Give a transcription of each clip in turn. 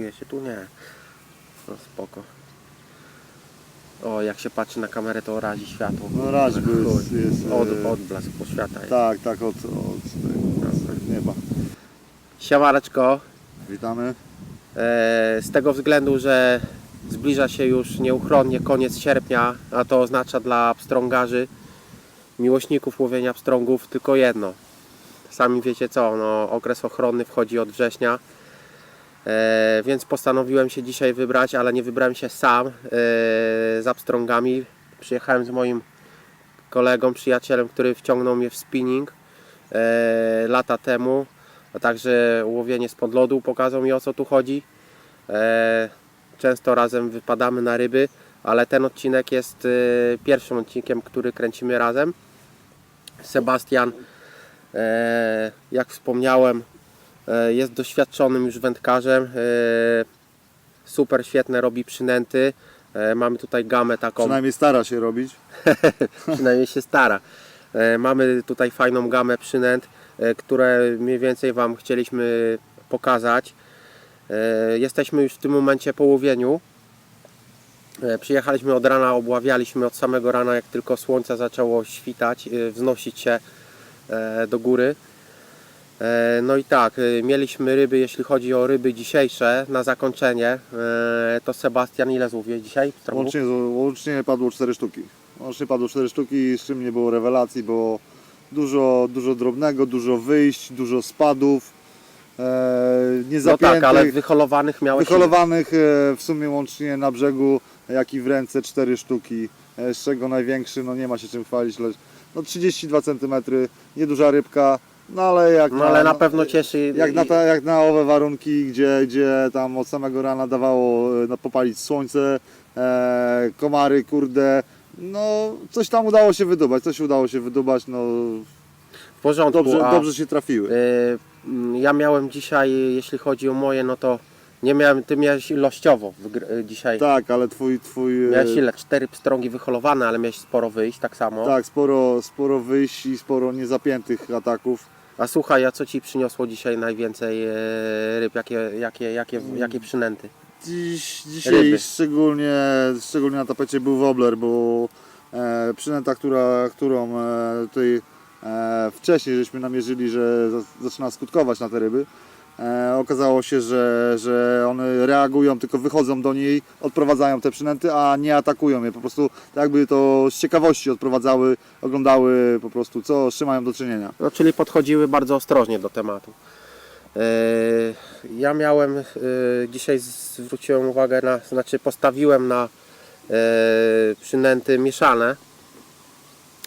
Nie pokuje się tu? Nie. No spoko. O, jak się patrzy na kamerę, to razi światło. No jest- Chuj. jest, e, Od, odblask po świata jest. Tak, tak, od, od tego nieba. Siemareczko. Witamy. E, z tego względu, że zbliża się już nieuchronnie koniec sierpnia, a to oznacza dla pstrągarzy, miłośników łowienia pstrągów tylko jedno. Sami wiecie co, no, okres ochronny wchodzi od września, e, więc postanowiłem się dzisiaj wybrać, ale nie wybrałem się sam e, za pstrągami. Przyjechałem z moim kolegą, przyjacielem, który wciągnął mnie w spinning e, lata temu a także łowienie spod lodu pokazał mi o co tu chodzi. E, często razem wypadamy na ryby, ale ten odcinek jest e, pierwszym odcinkiem, który kręcimy razem. Sebastian, e, jak wspomniałem, jest doświadczonym już wędkarzem. E, super świetne robi przynęty. E, mamy tutaj gamę taką Przynajmniej stara się robić. przynajmniej się stara. E, Mamy tutaj fajną gamę przynęt, e, które mniej więcej Wam chcieliśmy pokazać. E, Jesteśmy już w tym momencie po łowieniu. E, Przyjechaliśmy od rana, obławialiśmy od samego rana, jak tylko słońce zaczęło świtać, e, wznosić się e, do góry. E, No i tak, e, mieliśmy ryby, jeśli chodzi o ryby dzisiejsze, na zakończenie, e, to Sebastian ile złowiłeś dzisiaj? Łącznie, łącznie padło 4 sztuki. Łącznie padło 4 sztuki, z czym nie było rewelacji, było dużo, dużo drobnego, dużo wyjść, dużo spadów. E, No tak, ale wyholowanych miałeś wyholowanych w sumie łącznie na brzegu, jak i w ręce 4 sztuki, z czego największy, no nie ma się czym chwalić, lecz no 32 cm, nieduża rybka, no ale jak No ale na pewno cieszy. jak na, ta, jak na owe warunki, gdzie, gdzie tam od samego rana dawało e, no, popalić słońce, e, komary, kurde, no coś tam udało się wydubać, coś udało się wydubać, no w porządku. dobrze, a, dobrze się trafiły. y, mm, ja miałem dzisiaj, jeśli chodzi o moje, no to nie miałem, ty miałeś ilościowo wygr- y, dzisiaj. Tak, ale twój, twój e, Miałeś ile? Cztery pstrągi wyholowane, ale miałeś sporo wyjść, tak samo. tak, sporo, sporo wyjść i sporo niezapiętych ataków. A słuchaj, a co ci przyniosło dzisiaj najwięcej e, ryb? Jakie, jakie, jakie, jakie przynęty? Dziś, dzisiaj Ryby. szczególnie, szczególnie na tapecie był wobbler, bo e, przynęta, która, którą e, tutaj e, wcześniej żeśmy namierzyli, że za, zaczyna skutkować na te ryby. E, okazało się, że, że one reagują, tylko wychodzą do niej, odprowadzają te przynęty, a nie atakują je. Po prostu tak jakby to z ciekawości odprowadzały, oglądały po prostu, co z czym mają do czynienia. No, czyli podchodziły bardzo ostrożnie do tematu. E, Ja miałem, e, dzisiaj zwróciłem uwagę na, znaczy postawiłem na przynęty mieszane.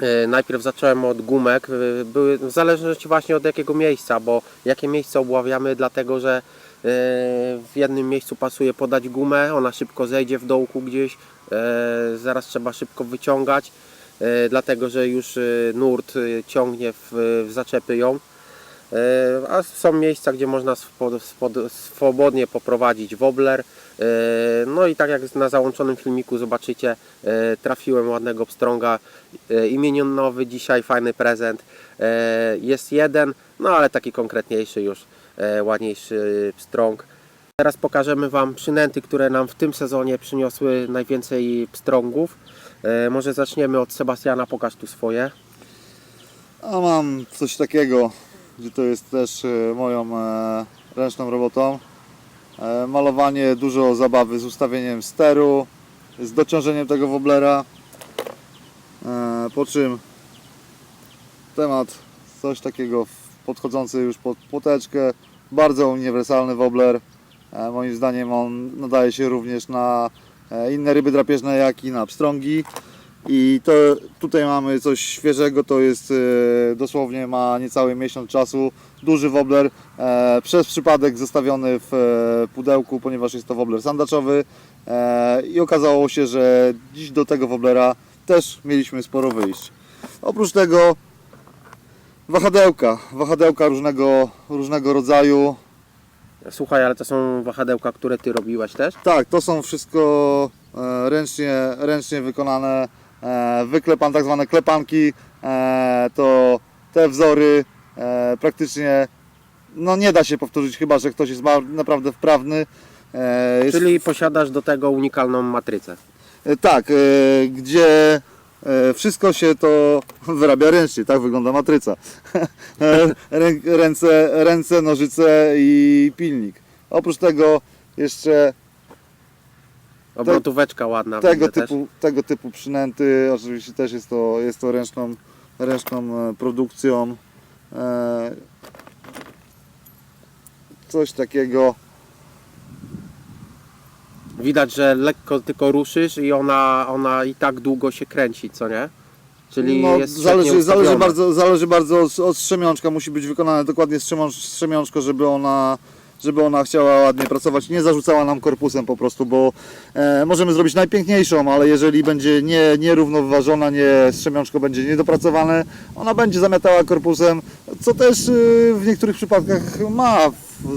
E, Najpierw zacząłem od gumek, e, były w zależności właśnie od jakiego miejsca, bo jakie miejsce obławiamy, dlatego że e, w jednym miejscu pasuje podać gumę, ona szybko zejdzie w dołku gdzieś, zaraz trzeba szybko wyciągać, dlatego że już nurt ciągnie w zaczepy ją. E, A są miejsca, gdzie można swobodnie poprowadzić wobbler. E, No i tak jak na załączonym filmiku zobaczycie, e, trafiłem ładnego pstrąga imieninowy dzisiaj, fajny prezent. Jest jeden, no ale taki konkretniejszy już, ładniejszy pstrąg. Teraz pokażemy Wam przynęty, które nam w tym sezonie przyniosły najwięcej pstrągów. Może zaczniemy od Sebastiana, pokaż tu swoje. A mam coś takiego, gdzie to jest też e, moją e, ręczną robotą. E, Malowanie, dużo zabawy z ustawieniem steru, z dociążeniem tego wobblera. E, Po czym temat coś takiego podchodzący już pod płoteczkę. Bardzo uniwersalny wobbler. E, Moim zdaniem on nadaje się również na inne ryby drapieżne, jak i na pstrągi. I to tutaj mamy coś świeżego, to jest e, dosłownie ma niecały miesiąc czasu. Duży wobbler, e, przez przypadek zostawiony w e, pudełku, ponieważ jest to wobbler sandaczowy. E, I okazało się, że dziś do tego wobblera też mieliśmy sporo wyjść. Oprócz tego wahadełka, wahadełka różnego, różnego rodzaju. Słuchaj, ale to są wahadełka, które Ty robiłeś też? Tak, to są wszystko e, ręcznie, ręcznie wykonane, wyklepan, tak zwane klepanki, e, to te wzory e, praktycznie no nie da się powtórzyć, chyba że ktoś jest naprawdę wprawny. E, jest, Czyli posiadasz do tego unikalną matrycę. e, tak, e, gdzie e, wszystko się to wyrabia ręcznie, tak wygląda matryca. E, Rę, ręce, ręce, nożyce i pilnik. Oprócz tego jeszcze Obrotóweczka ładna. tego typu, tego typu przynęty, oczywiście też jest to, jest to ręczną, ręczną e, produkcją. E, Coś takiego. Też. Widać, że lekko tylko ruszysz i ona, ona i tak długo się kręci, co nie? Czyli No, jest zależy, zależy bardzo, zależy bardzo od, od strzemiączka, musi być wykonane dokładnie strzemiącz, strzemiączko, żeby ona, żeby ona chciała ładnie pracować, nie zarzucała nam korpusem po prostu, bo e, możemy zrobić najpiękniejszą, ale jeżeli będzie nie, nierówno wyważona, nie strzemiączko będzie niedopracowane, ona będzie zamiatała korpusem, co też y, w niektórych przypadkach ma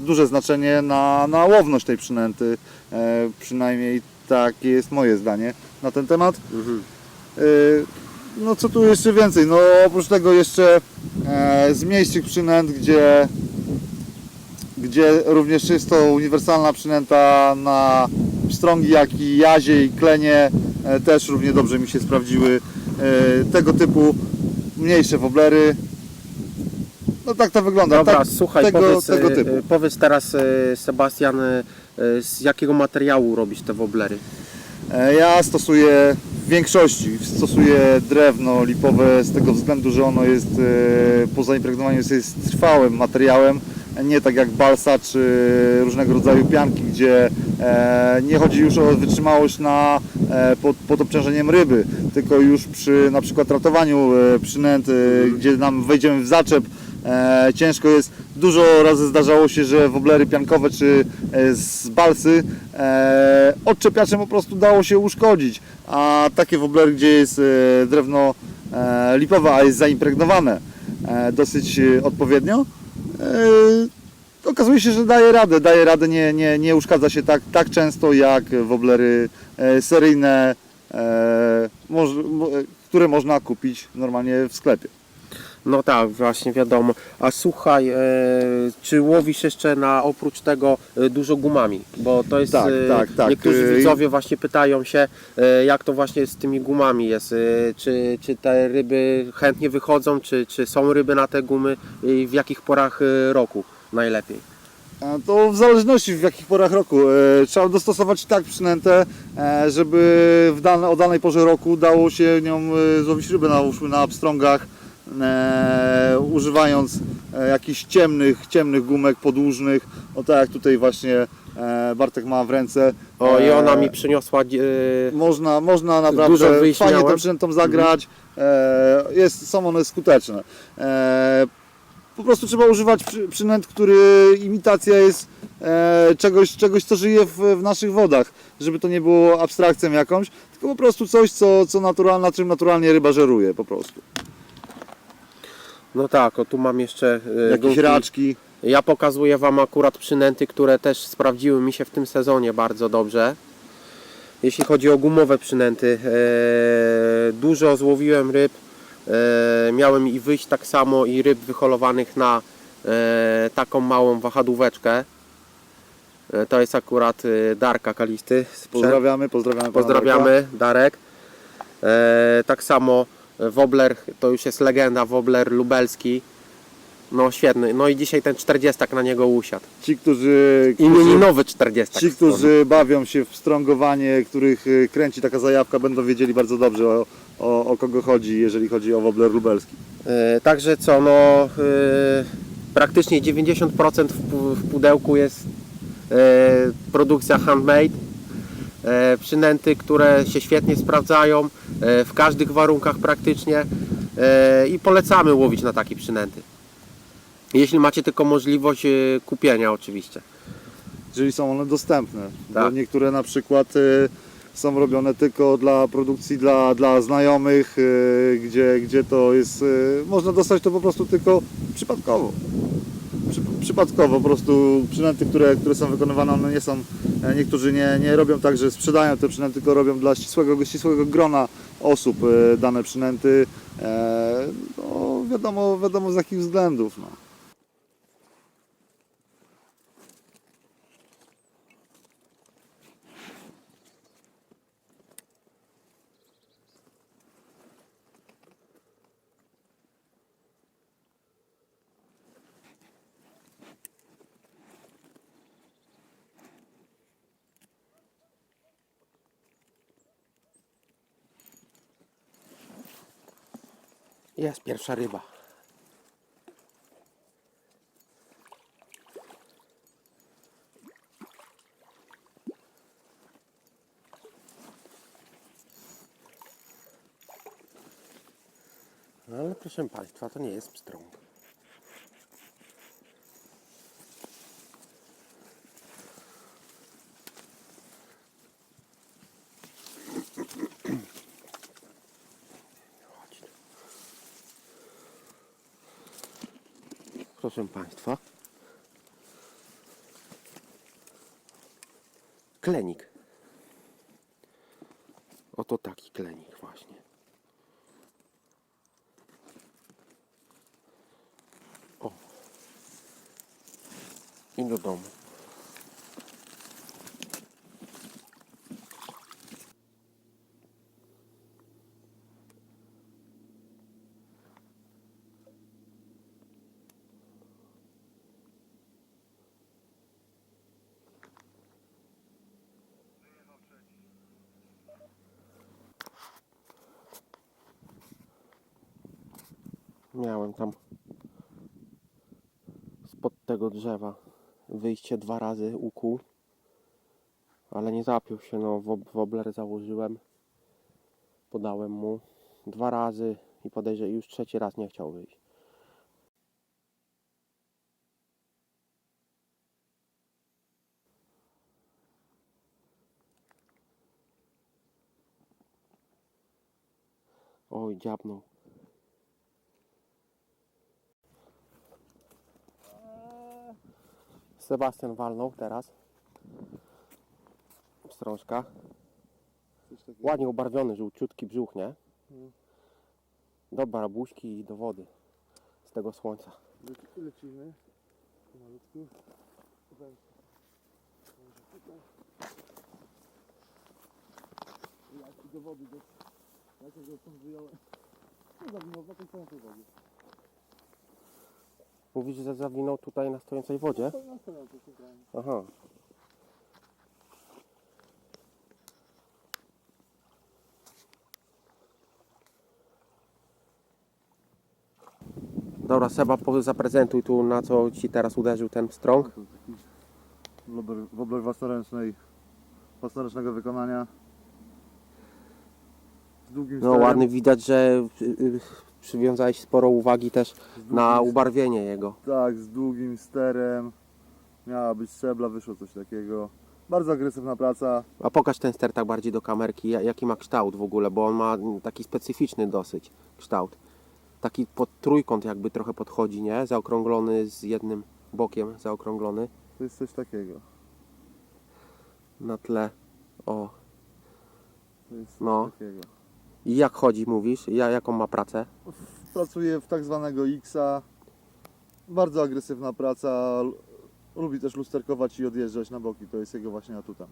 duże znaczenie na, na łowność tej przynęty, e, przynajmniej takie jest moje zdanie na ten temat. Mhm. Y, No co tu jeszcze więcej? No oprócz tego jeszcze e, z mniejszych przynęt, gdzie, gdzie również jest to uniwersalna przynęta na pstrągi, jak i jazie i klenie e, też równie dobrze mi się sprawdziły e, tego typu mniejsze woblery. No tak to wygląda. Dobra, tak, słuchaj, tego, powiedz, tego e, typu. powiedz teraz Sebastian, z jakiego materiału robisz te woblery? Ja stosuję w większości stosuję drewno lipowe z tego względu, że ono jest po zaimpregnowaniu jest, jest trwałym materiałem, nie tak jak balsa czy różnego rodzaju pianki, gdzie e, nie chodzi już o wytrzymałość na, e, pod, pod obciążeniem ryby, tylko już przy na przykład ratowaniu e, przynęt, gdzie nam wejdziemy w zaczep, ciężko jest. Dużo razy zdarzało się, że woblery piankowe czy z balsy odczepiaczem po prostu dało się uszkodzić. A takie woblery, gdzie jest drewno lipowe, a jest zaimpregnowane dosyć odpowiednio, okazuje się, że daje radę. Daje radę, nie, nie, nie uszkadza się tak, tak często jak woblery e, seryjne, e, które można kupić normalnie w sklepie. No tak, właśnie wiadomo. A słuchaj, e, czy łowisz jeszcze na oprócz tego e, dużo gumami? Bo to jest. Tak, e, tak, tak. Niektórzy E, widzowie właśnie pytają się, e, jak to właśnie z tymi gumami jest. E, czy, czy te ryby chętnie wychodzą, czy, czy są ryby na te gumy i w jakich porach e, roku najlepiej? E, To w zależności w jakich porach roku. E, Trzeba dostosować tak przynętę, e, żeby w dane, o danej porze roku dało się nią e, złowić rybę na, na pstrągach, e, używając e, jakichś ciemnych, ciemnych gumek podłużnych. O tak jak tutaj właśnie e, Bartek ma w ręce. O, i E, ona mi przyniosła. e, można, można naprawdę fajnie tą przynętą zagrać. E, jest, są one skuteczne. Po prostu trzeba używać przy, przynęt, który imitacja jest czegoś, czegoś, co żyje w, w naszych wodach. Żeby to nie było abstrakcją jakąś, tylko po prostu coś, co, co naturalne, na czym naturalnie ryba żeruje po prostu. No tak, o tu mam jeszcze. e, Jakieś gumki. raczki. Ja pokazuję Wam akurat przynęty, które też sprawdziły mi się w tym sezonie bardzo dobrze. Jeśli chodzi o gumowe przynęty, e, dużo złowiłem ryb. E, miałem i wyjść tak samo i ryb wyholowanych na e, taką małą wahadłóweczkę. E, to jest akurat e, Darka Kalisty. sprzęt. Pozdrawiamy, pozdrawiamy. pana. Pozdrawiamy, Darek. E, tak samo Wobler, to już jest legenda, Wobler lubelski. No świetny. No i dzisiaj ten 40 na niego usiadł. Ci, którzy, Imieninowy 40. ci, którzy bawią się w strągowanie, których y, kręci taka zajawka, będą wiedzieli bardzo dobrze o, o, o kogo chodzi, jeżeli chodzi o wobler lubelski. E, Także co, no e, praktycznie 90% w, w pudełku jest e, produkcja handmade. E, Przynęty, które się świetnie sprawdzają e, w każdych warunkach praktycznie e, i polecamy łowić na takie przynęty. Jeśli macie tylko możliwość kupienia oczywiście. jeżeli są one dostępne. Bo Tak. niektóre na przykład są robione tylko dla produkcji dla, dla znajomych, gdzie, gdzie to jest, można dostać to po prostu tylko przypadkowo. Przy, przypadkowo, po prostu przynęty, które, które są wykonywane, one nie są, e, niektórzy nie, nie robią tak, że sprzedają te przynęty, tylko robią dla ścisłego, ścisłego grona osób e, dane przynęty. E, No, wiadomo, wiadomo z jakich względów. No. Jest pierwsza ryba. No ale proszę Państwa, to nie jest pstrąg. Proszę Państwa. Klenik. Oto taki klenik właśnie. O. I do domu. Miałem tam spod tego drzewa wyjście dwa razy ukuł, ale nie zapiął się. No, wob- wobler założyłem, podałem mu dwa razy i podejrzewam, już trzeci raz nie chciał wyjść. Oj, dziabnął. Sebastian walnął teraz. Strążka. Coś takiego. Ładnie ubarwiony, żółciutki brzuch, nie? Dobra, buźki i do wody. Z tego słońca. Leci- Lecimy. Pomalutku. Tutaj. Może tutaj. Ja ci do wody, do... Ja wyjąłem. No na stojącej wodzie. Mówisz, że zawinął tutaj na stojącej wodzie? Aha. Dobra, Seba, po- zaprezentuj tu, na co ci teraz uderzył ten strąg. To taki wobler, wobler własnoręcznej, własnoręcznego wykonania. Z długim No sterem, ładny, widać, że y, y, przywiązałeś sporo uwagi też z na długim- ubarwienie jego. Tak, z długim sterem. Miała być szczebla, wyszło coś takiego. Bardzo agresywna praca. A pokaż ten ster tak bardziej do kamerki, ja- jaki ma kształt w ogóle, bo on ma taki specyficzny dosyć kształt. Taki pod trójkąt jakby trochę podchodzi, nie? Zaokrąglony z jednym bokiem, zaokrąglony To jest coś takiego. na tle. O. To jest coś No. takiego. I jak chodzi, mówisz? Ja, jaką ma pracę? Pracuje w tak zwanego X-a. Bardzo agresywna praca. Lubi też lusterkować i odjeżdżać na boki. To jest jego właśnie atutem.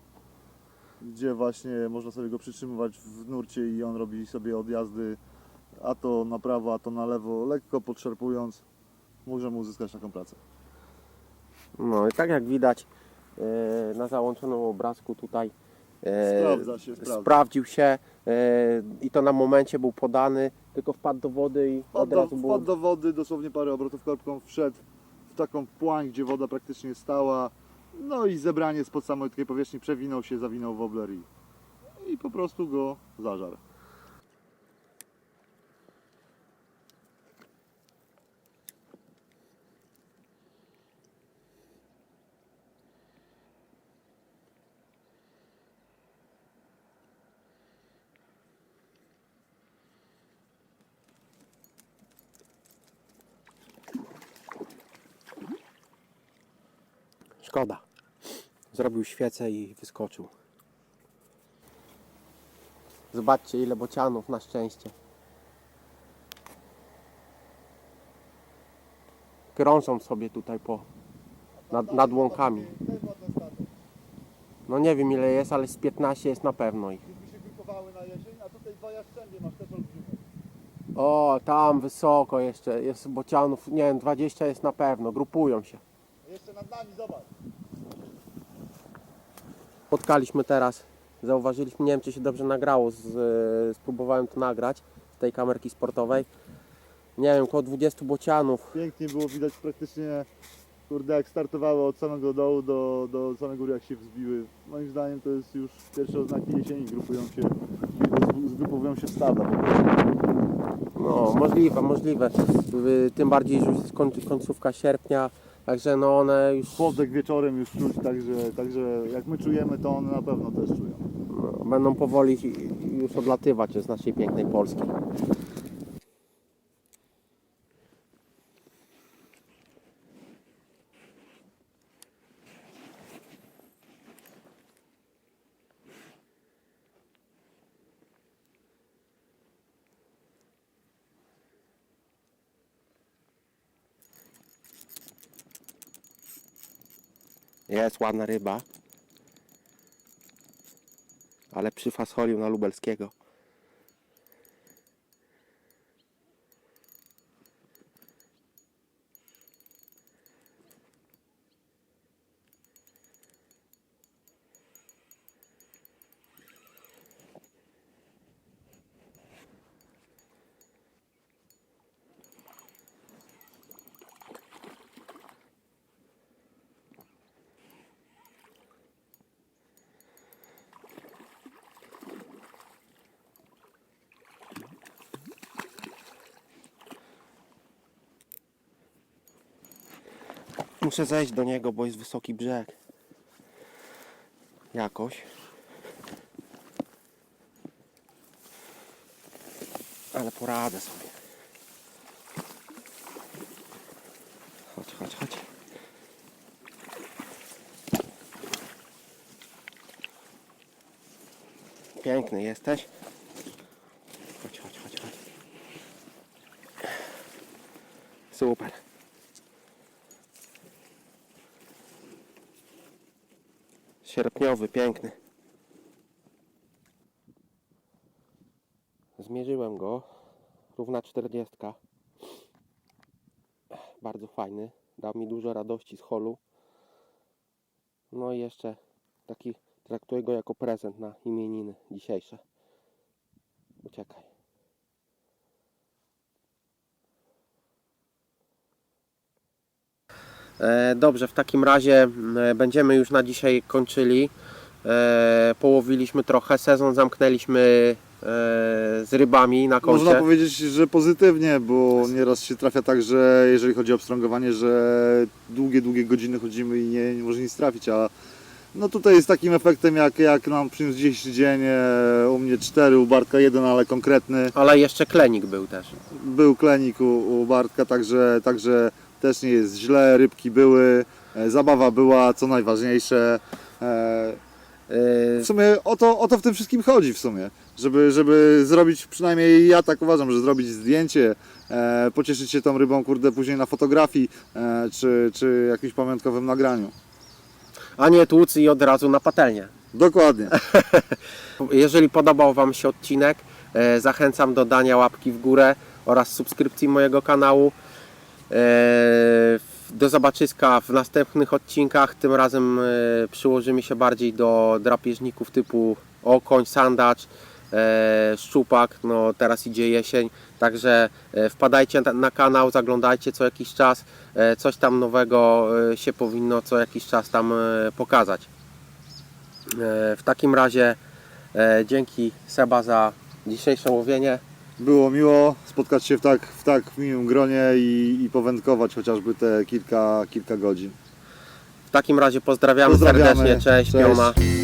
Gdzie właśnie można sobie go przytrzymywać w nurcie i on robi sobie odjazdy a to na prawo, a to na lewo, lekko podszarpując. Możemy uzyskać taką pracę. No i tak jak widać e, na załączonym obrazku tutaj Sprawdza się, sprawdza. sprawdził się e, i to na momencie był podany, tylko wpadł do wody i Wpadł od do, razu był... wpadł do wody, dosłownie parę obrotów korbką wszedł w taką płań, gdzie woda praktycznie stała. No i zebranie spod samej takiej powierzchni przewinął się, zawinął wobler i, i po prostu go zażarł. Zrobił świecę i wyskoczył. Zobaczcie ile bocianów na szczęście. Krążą sobie tutaj po nad, nad łąkami. No nie wiem ile jest, ale z 15 jest na pewno ich. Gdyby się grupowały na jesień, a tutaj dwa jastrzębie masz też olbrzymie. O, tam wysoko jeszcze jest bocianów, nie wiem, 20 jest na pewno, grupują się. Jeszcze nad nami, zobacz. Spotkaliśmy teraz, zauważyliśmy, nie wiem czy się dobrze nagrało, z, e, spróbowałem to nagrać z tej kamerki sportowej. nie wiem, około 20 bocianów. Pięknie było widać praktycznie, kurde, jak startowały od samego dołu do, do samej góry, jak się wzbiły. Moim zdaniem to jest już pierwsze oznaki jesieni, grupują się, zgrupowują się w stada. No, możliwe, możliwe. Y, Tym bardziej, że już jest koń- końcówka sierpnia, także no one już Chłodek wieczorem już czuć, także, także jak my czujemy, to one na pewno też czują. no, będą powoli już odlatywać z naszej pięknej Polski. Jest ładna ryba. Ale przyfasolił na lubelskiego. Muszę zejść do niego, bo jest wysoki brzeg. Jakoś. Ale poradzę sobie. Chodź, chodź, chodź. Piękny jesteś. Chodź, chodź, chodź, chodź. Super. Sierpniowy, piękny. Zmierzyłem go. Równa 40. Bardzo fajny. Dał mi dużo radości z holu. No i jeszcze taki traktuję go jako prezent na imieniny dzisiejsze. Uciekaj. Dobrze, w takim razie m, będziemy już na dzisiaj kończyli. E, Połowiliśmy trochę, sezon zamknęliśmy e, z rybami na Można koncie. powiedzieć, że pozytywnie, bo nieraz się trafia tak, że jeżeli chodzi o pstrągowanie, że długie, długie godziny chodzimy i nie, nie może nic trafić, a no tutaj jest takim efektem jak, jak nam przyniósł dzisiejszy dzień, e, u mnie 4, u Bartka 1, ale konkretny. Ale jeszcze klenik był też. Był klenik u, u Bartka, także, także też nie jest źle, rybki były, e, zabawa była, co najważniejsze. E, E, w sumie o to, o to w tym wszystkim chodzi w sumie, żeby, żeby zrobić, przynajmniej ja tak uważam, że zrobić zdjęcie, e, pocieszyć się tą rybą, kurde, później na fotografii, e, czy, czy jakimś pamiątkowym nagraniu. A nie tłuc i od razu na patelnię. Dokładnie. Jeżeli podobał Wam się odcinek, e, zachęcam do dania łapki w górę oraz subskrypcji mojego kanału. E, Do zobaczyska w następnych odcinkach. Tym razem e, przyłożymy się bardziej do drapieżników typu okoń, sandacz, e, szczupak. No, teraz idzie jesień, także wpadajcie na, na kanał, zaglądajcie co jakiś czas. Coś tam nowego się powinno co jakiś czas tam pokazać. W takim razie dzięki Seba za dzisiejsze łowienie. Było miło spotkać się w tak, w tak miłym gronie i, i powędkować chociażby te kilka, kilka godzin. W takim razie pozdrawiamy, Pozdrawiamy. serdecznie, cześć, Cześć.